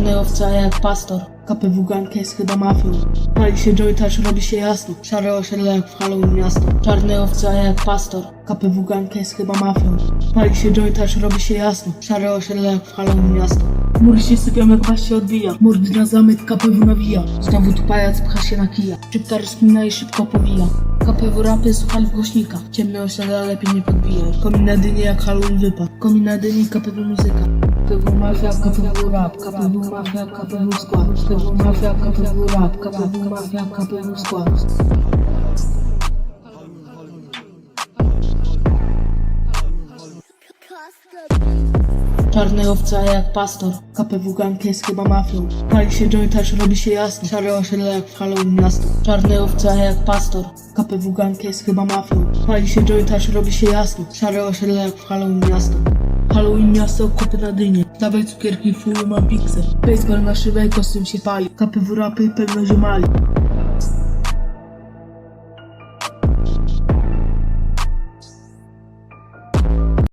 Czarny owca jak pastor. KPW gang jest chyba mafią. Pali się joint, aż robi się jasno. Szare osiedle jak w Halloween miasto. Czarny owca jak pastor. KPW gang jest chyba mafią. Pali się joint, aż robi się jasno. Szare osiedle jak w Halloween miasto. Mury się sypią jak was się odbija. Mordy na zamek, KPW nawija. Znowu tu pajac pcha się na kija. Szybka rozkmina i szybko powija. KPW rapy słuchali w głośnikach. Ciemne osiedla lepiej nie podbijaj. Komin na dynie jak Halloween wypad. Komin na dynie KPW muzyka. KPW mafia, KPW rap, KPW mafia, KPW skład. KPW mafia, KPW rap, KPW mafia, KPW skład. Czarny owca jak pastor. KPW gang jest chyba mafią. Pali się joint, aż robi się jasno. Szare osiedle jak w Halloween miasto. Czarny owca jak pastor. KPW gang jest chyba mafią. Pali się joint, aż robi się jasno. Szare osiedle w Halloween miasto. Halloween miasto kupy na dynie. Dawaj cukierki, fuj, mam piksel. Baseball na szybę kostium się pali. KPW rapy pełno ziomali.